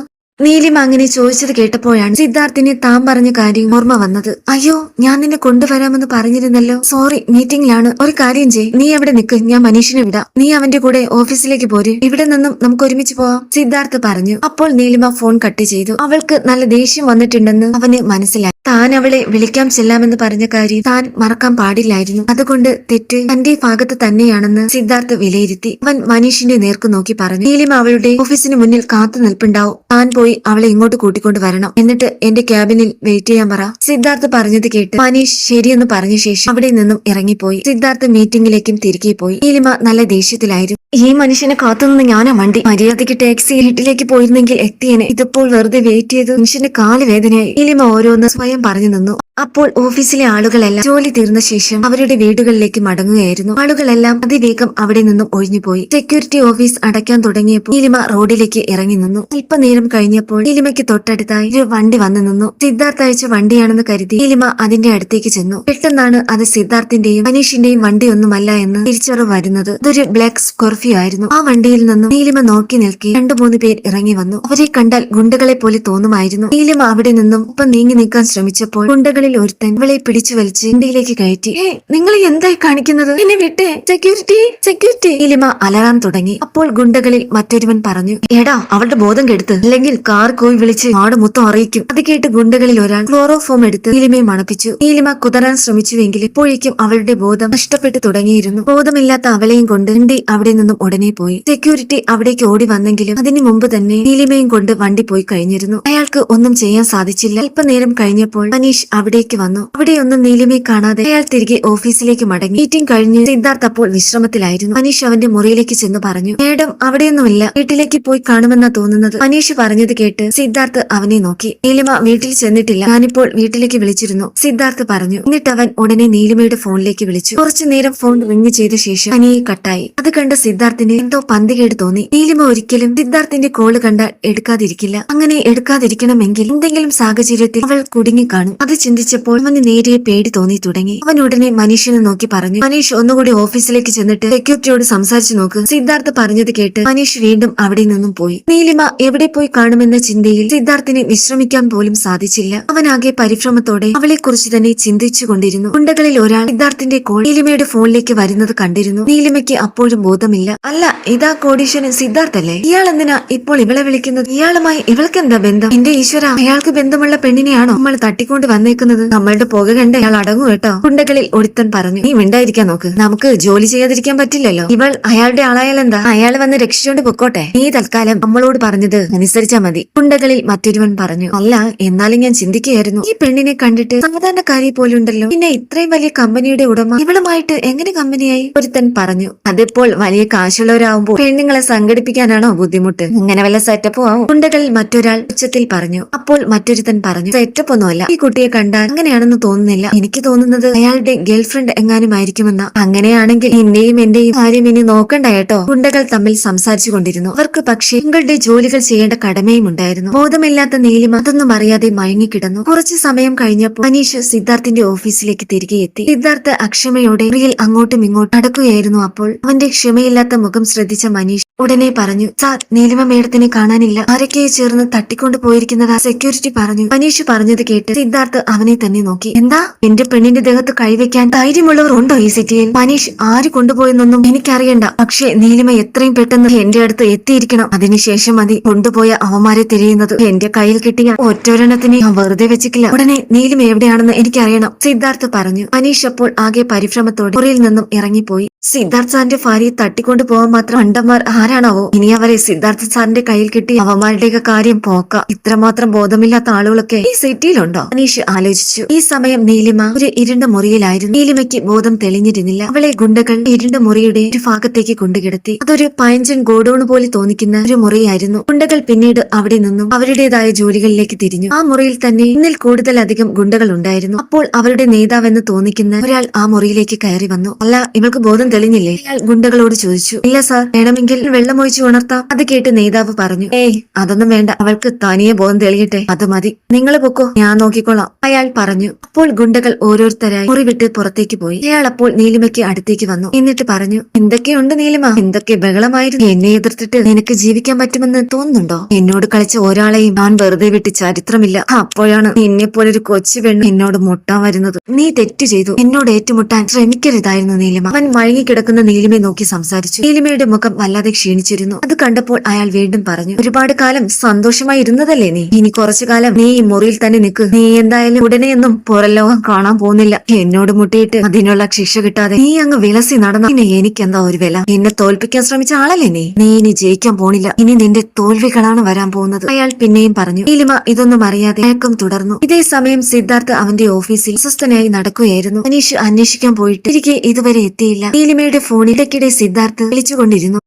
നീലിമ അങ്ങനെ ചോദിച്ചത് കേട്ടപ്പോഴാണ് സിദ്ധാർത്ഥിന് താൻ പറഞ്ഞ കാര്യം ഓർമ്മ വന്നത്. അയ്യോ ഞാൻ നിന്നെ കൊണ്ടുവരാമെന്ന് പറഞ്ഞിരുന്നല്ലോ. സോറി മീറ്റിംഗിലാണ്. ഒരു കാര്യം ചെയ് നീ അവിടെ നിൽക്ക് ഞാൻ മനീഷിനെ വിടാം. നീ അവന്റെ കൂടെ ഓഫീസിലേക്ക് പോര്. ഇവിടെ നിന്നും നമുക്ക് ഒരുമിച്ച് പോവാം. സിദ്ധാർത്ഥ് പറഞ്ഞു. അപ്പോൾ നീലിമ ഫോൺ കട്ട് ചെയ്തു. അവൾക്ക് നല്ല ദേഷ്യം വന്നിട്ടുണ്ടെന്ന് അവന് മനസ്സിലായി. താൻ അവളെ വിളിക്കാൻ ചെല്ലാമെന്ന് പറഞ്ഞ കാര്യം താൻ മറക്കാൻ പാടില്ലായിരുന്നു. അതുകൊണ്ട് തെറ്റ് തന്റെ ഭാഗത്ത് തന്നെയാണെന്ന് സിദ്ധാർത്ഥ് വിലയിരുത്തി. അവൻ മനീഷിന്റെ നേർക്ക് നോക്കി പറഞ്ഞു നീലിമ അവളുടെ ഓഫീസിന് മുന്നിൽ കാത്തു നിൽപ്പുണ്ടാവും. താൻ പോയി അവളെ ഇങ്ങോട്ട് കൂട്ടിക്കൊണ്ട് വരണം. എന്നിട്ട് എന്റെ ക്യാബിനിൽ വെയിറ്റ് ചെയ്യാൻ പറ. സിദ്ധാർത്ഥ് പറഞ്ഞത് കേട്ട് മനീഷ് ശരിയെന്ന് പറഞ്ഞ ശേഷം അവിടെ നിന്നും ഇറങ്ങിപ്പോയി. സിദ്ധാർത്ഥ് മീറ്റിംഗിലേക്കും തിരികെ പോയി. നീലിമ നല്ല ദേഷ്യത്തിലായിരുന്നു. ഈ മനുഷ്യനെ കാത്തുനിന്ന് ഞാനാ വണ്ടി മര്യാദയ്ക്ക് ടാക്സി വീട്ടിലേക്ക് പോയിരുന്നെങ്കിൽ എത്തിയനെ. ഇതിപ്പോൾ വെറുതെ വെയിറ്റ് ചെയ്ത് മനുഷ്യന്റെ കാൽ വേദനയായി. നീലിമ ഓരോന്ന് സ്വയം പറഞ്ഞു നിന്നു. അപ്പോൾ ഓഫീസിലെ ആളുകളെല്ലാം ജോലി തീർന്ന ശേഷം അവരുടെ വീടുകളിലേക്ക് മടങ്ങുകയായിരുന്നു. ആളുകളെല്ലാം അതിവേഗം അവിടെ നിന്നും ഒഴിഞ്ഞുപോയി. സെക്യൂരിറ്റി ഓഫീസ് അടയ്ക്കാൻ തുടങ്ങിയപ്പോൾ നീലിമ റോഡിലേക്ക് ഇറങ്ങി നിന്നു. അല്പനേരം കഴിഞ്ഞപ്പോൾ നീലിമയ്ക്ക് തൊട്ടടുത്തായി ഒരു വണ്ടി വന്നു നിന്നു. സിദ്ധാർത്ഥ അയച്ച വണ്ടിയാണെന്ന് കരുതി നീലിമ അതിന്റെ അടുത്തേക്ക് ചെന്നു. പെട്ടെന്നാണ് അത് സിദ്ധാർത്ഥിന്റെയും മനീഷിന്റെയും വണ്ടിയൊന്നുമല്ല എന്ന് തിരിച്ചറിവ് വരുന്നത്. ഇതൊരു ബ്ലാക്ക് സ്കോർഫിയോ ആയിരുന്നു. ആ വണ്ടിയിൽ നിന്നും നീലിമ നോക്കി നിൽക്കി രണ്ടു മൂന്ന് പേർ ഇറങ്ങി വന്നു. അവരെ കണ്ടാൽ ഗുണ്ടകളെ പോലെ തോന്നുമായിരുന്നു. നീലിമ അവിടെ നിന്നും ഒപ്പം നീങ്ങി നിൽക്കാൻ ശ്രമിച്ചപ്പോൾ ഗുണ്ടകളിൽ ഒരുത്തൻ അവളെ പിടിച്ചു വലിച്ച് ഇന്ത്യയിലേക്ക് കയറ്റി. നിങ്ങൾ എന്തായി കാണിക്കുന്നത്? എന്നെ വിട്ടേ. Security security. ഇലിമ അലറാൻ തുടങ്ങി. അപ്പോൾ ഗുണ്ടകളിൽ മറ്റൊരുവൻ പറഞ്ഞു എടാ അവളുടെ ബോധം കെടുത്ത്. അല്ലെങ്കിൽ കാർ കോയി വിളിച്ച് ആട് മൊത്തം അറിയിക്കും. അത് കേട്ട് ഗുണ്ടകളിൽ ഒരാൾ ക്ലോറോഫോം എടുത്ത് നീലിമയെ മണപ്പിച്ചു. നീലിമ കുതറാൻ ശ്രമിച്ചുവെങ്കിൽ ഇപ്പോഴേക്കും അവളുടെ ബോധം നഷ്ടപ്പെട്ടു തുടങ്ങിയിരുന്നു. ബോധമില്ലാത്ത അവളെയും കൊണ്ട് വണ്ടി അവിടെ നിന്നും ഉടനെ പോയി. സെക്യൂരിറ്റി അവിടേക്ക് ഓടി വന്നെങ്കിലും അതിനു മുമ്പ് തന്നെ നീലിമയും കൊണ്ട് വണ്ടി പോയി കഴിഞ്ഞിരുന്നു. അയാൾക്ക് ഒന്നും ചെയ്യാൻ സാധിച്ചില്ല. അല്പനേരം കഴിഞ്ഞപ്പോൾ മനീഷ് അവിടേക്ക് വന്നു. അവിടെയൊന്നും നീലിമയെ കാണാതെ അയാൾ തിരികെ ഓഫീസിലേക്ക് മടങ്ങി. മീറ്റിംഗ് കഴിഞ്ഞ് സിദ്ധാർത്ഥ് അപ്പോൾ വിശ്രമത്തിലായിരുന്നു. മനീഷ് അവന്റെ മുറിയിലേക്ക് ചെന്ന് പറഞ്ഞു മേഡം അവിടെയൊന്നുമില്ല. വീട്ടിലേക്ക് പോയി കാണുമെന്നാ തോന്നുന്നത്. മനീഷ് പറഞ്ഞത് കേട്ട് സിദ്ധാർത്ഥ് അവനെ നോക്കി. നീലിമ വീട്ടിൽ ചെന്നിട്ടില്ല. ഞാനിപ്പോൾ വീട്ടിലേക്ക് വിളിച്ചിരുന്നു. സിദ്ധാർത്ഥ് പറഞ്ഞു എന്നിട്ട് അവൻ ഉടനെ നീലിമയുടെ ഫോണിലേക്ക് വിളിച്ചു. കുറച്ചു നേരം ഫോൺ റിങ് ചെയ്ത ശേഷം അനിയെ കട്ടായി. അത് കണ്ട സിദ്ധാർത്ഥിന് എന്തോ പന്തികേട് തോന്നി. നീലിമ ഒരിക്കലും സിദ്ധാർത്ഥിന്റെ കോൾ കണ്ടാൽ എടുക്കാതിരിക്കില്ല. അങ്ങനെ എടുക്കാതിരിക്കണമെങ്കിൽ എന്തെങ്കിലും സാഹചര്യത്തിൽ അവൾ കുടുങ്ങി കാണും അത് ചിന്തിച്ചപ്പോൾ അവന് നേരിയ പേടി തോന്നി തുടങ്ങി. അവൻ ഉടനെ മനീഷിനെ നോക്കി പറഞ്ഞു മനീഷ് ഒന്നുകൂടി ഓഫീസിലേക്ക് ചെന്നിട്ട് സെക്യൂരിറ്റിയോട് സംസാരിച്ചു നോക്ക്. സിദ്ധാർത്ഥ പറഞ്ഞത് കേട്ട് മനീഷ് വീണ്ടും അവിടെ നിന്നും പോയി. നീലിമ എവിടെ പോയി കാണുമെന്ന ചിന്തയിൽ സിദ്ധാർത്ഥിന് വിശ്രമിക്കാൻ പോലും സാധിച്ചില്ല. അവനാകെ പരിഭ്രമത്തോടെ അവളെ കുറിച്ച് തന്നെ ചിന്തിച്ചു കൊണ്ടിരുന്നു ഗുണ്ടകളിൽ ഒരാൾ സിദ്ധാർത്ഥിന്റെ കോൾ നീലിമയുടെ ഫോണിലേക്ക് വരുന്നത് കണ്ടിരുന്നു. നീലിമയ്ക്ക് അപ്പോഴും ബോധമില്ല. അല്ല ഇതാ കോടീശ്വരൻ സിദ്ധാർത്ഥല്ലേ? ഇയാൾ എന്തിനാ ഇപ്പോൾ ഇവളെ വിളിക്കുന്നത്? ഇയാളുമായി ഇവൾക്ക് എന്താ ബന്ധം? എന്റെ ഈശ്വര അയാൾക്ക് ബന്ധമുള്ള പെണ്ണിനെയാണോ നമ്മൾ തട്ടിക്കൊണ്ട് വന്നേക്കുന്നത്. നമ്മളുടെ പുക കണ്ട് അയാൾ അടങ്ങും കേട്ടോ. കുണ്ടകളിൽ ഒടുത്തൻ പറഞ്ഞു നീ മിണ്ടായിരിക്കാൻ നോക്ക്. നമുക്ക് ജോലി ചെയ്യാതിരിക്കാൻ പറ്റില്ലല്ലോ. ഇവൾ അയാളുടെ ആളായാൽ എന്താ? അയാൾ വന്ന് രക്ഷിച്ചോണ്ട് പൊക്കോട്ടെ. നീ തൽക്കാലം നമ്മളോട് പറഞ്ഞത് അനുസരിച്ചാ മതി. കുണ്ടകളിൽ മറ്റൊരുവൻ പറഞ്ഞു അല്ല എന്നാലും ഞാൻ ചിന്തിക്കുകയായിരുന്നു. ഈ പെണ്ണിനെ കണ്ടിട്ട് സാധാരണക്കാരി പോലുണ്ടല്ലോ പിന്നെ ഇത്രയും വലിയ കമ്പനിയുടെ ഉടമ ഇവളുമായിട്ട് എങ്ങനെ കമ്പനിയായി? ഒരുത്തൻ പറഞ്ഞു അതിപ്പോൾ വലിയ കാശുള്ളവരാകുമ്പോൾ പെണ്ണുങ്ങളെ സംഘടിപ്പിക്കാനാണോ ബുദ്ധിമുട്ട്? അങ്ങനെ വല്ല സെറ്റപ്പും ആവും? കുണ്ടകളിൽ മറ്റൊരാൾ ഉച്ചത്തിൽ പറഞ്ഞു അപ്പോൾ മറ്റൊരുത്തൻ പറഞ്ഞു സെറ്റപ്പ് ഒന്നുമല്ല. ഈ കുട്ടിയെ കണ്ടാൽ അങ്ങനെയാണെന്ന് തോന്നുന്നില്ല. എനിക്ക് തോന്നുന്നത് അയാളുടെ ഗേൾഫ്രണ്ട് എങ്ങാനും ആയിരിക്കുമെന്ന അങ്ങനെയാണെങ്കിൽ എന്റെയും എന്റെയും കാര്യം ഇനി നോക്കണ്ട കേട്ടോ. ഗുണ്ടകൾ തമ്മിൽ സംസാരിച്ചു കൊണ്ടിരുന്നു. അവർക്ക് പക്ഷേ നിങ്ങളുടെ ജോലികൾ ചെയ്യേണ്ട കടമയും ഉണ്ടായിരുന്നു. ബോധമില്ലാത്ത നീലിമ അതൊന്നും അറിയാതെ മയങ്ങിക്കിടന്നു. കുറച്ചു സമയം കഴിഞ്ഞപ്പോൾ മനീഷ് സിദ്ധാർത്ഥിന്റെ ഓഫീസിലേക്ക് തിരികെ എത്തി. സിദ്ധാർത്ഥ അക്ഷമയോടെ റിയിൽ അങ്ങോട്ടും ഇങ്ങോട്ടും നടക്കുകയായിരുന്നു അപ്പോൾ അവന്റെ ക്ഷമയില്ലാത്ത മുഖം ശ്രദ്ധിച്ച മനീഷ് ഉടനെ പറഞ്ഞു സാർ നീലിമ മേഡത്തിനെ കാണാനില്ല. ആരൊക്കെ ചേർന്ന് തട്ടിക്കൊണ്ടു പോയിരിക്കുന്നതാ സെക്യൂരിറ്റി പറഞ്ഞു. മനീഷ് പറഞ്ഞത് കേട്ട് സിദ്ധാർത്ഥ് അവനെ തന്നെ നോക്കി. എന്താ? എന്റെ പെണ്ണിന്റെ ദേഹത്ത് കൈവയ്ക്കാൻ ധൈര്യമുള്ളവർ ഉണ്ടോ ഈ സിറ്റിയിൽ? മനീഷ് ആര് കൊണ്ടുപോയെന്നൊന്നും എനിക്കറിയണ്ട. പക്ഷേ നീലിമ എത്രയും പെട്ടെന്ന് എന്റെ അടുത്ത് എത്തിയിരിക്കണം. അതിനുശേഷം മതി കൊണ്ടുപോയ അവന്മാരെ തിരിയുന്നത്. എന്റെ കയ്യിൽ കിട്ടിയ ഒറ്റൊരെണ്ണത്തിനെ ഞാൻ വെറുതെ വെച്ചിട്ടില്ല. ഉടനെ നീലിമ എവിടെയാണെന്ന് എനിക്കറിയണം. സിദ്ധാർത്ഥ് പറഞ്ഞു. മനീഷ് അപ്പോൾ ആകെ പരിഭ്രമത്തോടെ മുറിയിൽ നിന്നും ഇറങ്ങിപ്പോയി. സിദ്ധാർത്ഥ് സാറിന്റെ ഭാര്യയെ തട്ടിക്കൊണ്ടു പോകാൻ മാത്രം അണ്ടന്മാർ ആരാണാവോ? ഇനി അവരെ സിദ്ധാർത്ഥ സാറിന്റെ കയ്യിൽ കിട്ടി അവന്മാരുടെയൊക്കെ കാര്യം പോക്ക. ഇത്രമാത്രം ബോധമില്ലാത്ത ആളുകളൊക്കെ ഈ സിറ്റിയിലുണ്ടോ? അനീഷ് ആലോചിച്ചു. ഈ സമയം നീലിമ ഒരു ഇരുണ്ട മുറിയിലായിരുന്നു. നീലിമയ്ക്ക് ബോധം തെളിഞ്ഞിരുന്നില്ല. അവളെ ഗുണ്ടകൾ ഇരുണ്ട മുറിയുടെ ഒരു ഭാഗത്തേക്ക് കൊണ്ടുകിടത്തി. അതൊരു പയഞ്ചൻ ഗോഡൌൺ പോലെ തോന്നിക്കുന്ന ഒരു മുറിയായിരുന്നു. ഗുണ്ടകൾ പിന്നീട് അവിടെ നിന്നും അവരുടേതായ ജോലികളിലേക്ക് തിരിഞ്ഞു. ആ മുറിയിൽ തന്നെ ഇന്നിൽ കൂടുതലധികം ഗുണ്ടകൾ ഉണ്ടായിരുന്നു. അപ്പോൾ അവരുടെ നേതാവെന്ന് തോന്നിക്കുന്ന ഒരാൾ ആ മുറിയിലേക്ക് കയറി വന്നു. അല്ല ഇവൾക്ക് ബോധം തെളിഞ്ഞില്ലേ? അയാൾ ഗുണ്ടകളോട് ചോദിച്ചു. ഇല്ല സാർ. വേണമെങ്കിൽ വെള്ളമൊഴിച്ച് ഉണർത്താം. അത് കേട്ട് നേതാവ് പറഞ്ഞു. ഏയ് അതൊന്നും വേണ്ട. അവൾക്ക് തനിയെ ബോധം തെളിയട്ടെ. അത് മതി. നിങ്ങൾ പൊക്കോ. ഞാൻ നോക്കിക്കൊള്ളാം. അയാൾ പറഞ്ഞു. അപ്പോൾ ഗുണ്ടകൾ ഓരോരുത്തരായി മുറി വിട്ട് പുറത്തേക്ക് പോയി. അയാൾ അപ്പോൾ നീലിമയ്ക്ക് അടുത്തേക്ക് വന്നു. എന്നിട്ട് പറഞ്ഞു എന്തൊക്കെയുണ്ട് നീലിമ? എന്തൊക്കെ ബഹളമായിരുന്നു? എന്നെ എതിർത്തിട്ട് നിനക്ക് ജീവിക്കാൻ പറ്റുമെന്ന് തോന്നുന്നുണ്ടോ? എന്നോട് കളിച്ച ഒരാളെയും ഞാൻ വെറുതെ വിട്ട് ചരിത്രമില്ല. അപ്പോഴാണ് നിന്നെ പോലൊരു കൊച്ചു പെണ്ണ് എന്നോട് മുട്ടാൻ വരുന്നത്. നീ തെറ്റ് ചെയ്തു. എന്നോട് ഏറ്റുമുട്ടാൻ ശ്രമിക്കരുതായിരുന്നു നീലിമ. അവൻ മഴങ്ങിക്കിടക്കുന്ന നീലിമയെ നോക്കി സംസാരിച്ചു. നീലിമയുടെ മുഖം വല്ലാതെ ക്ഷീണിച്ചിരുന്നു. അത് കണ്ടപ്പോൾ അയാൾ വീണ്ടും പറഞ്ഞു ഒരുപാട് കാലം സന്തോഷമായി ഇരുന്നതല്ലേ നീ? ഇനി കുറച്ചു കാലം നീ ഈ മുറിയിൽ തന്നെ നിൽക്ക്. നീ എന്തായാലും ഉടനെയൊന്നും പുറലോകം കാണാൻ പോകുന്നില്ല. എന്നോട് മുട്ടിയിട്ട് അതിനുള്ള ശിക്ഷ കിട്ടാതെ നീ അങ്ങ് വിലസി നടന്ന പിന്നെ എനിക്കെന്താ ഒരു വില? എന്നെ തോൽപ്പിക്കാൻ ശ്രമിച്ച ആളല്ലേ നീ? നീ ഇനി ജയിക്കാൻ പോണില്ല. ഇനി നിന്റെ തോൽവികളാണ് വരാൻ പോകുന്നത്. അയാൾ പിന്നെയും പറഞ്ഞു നീലിമ ഇതൊന്നും അറിയാതെ ഏക്കം തുടർന്നു. ഇതേ സമയം സിദ്ധാർത്ഥ് അവന്റെ ഓഫീസിൽ അസ്വസ്ഥനായി നടക്കുകയായിരുന്നു. അനീഷ് അന്വേഷിക്കാൻ പോയിട്ട് തിരികെ ഇതുവരെ എത്തിയില്ല. നീലിമയുടെ ഫോണിലേക്കിടെ സിദ്ധാർത്ഥ് വിളിച്ചുകൊണ്ടിരുന്നു.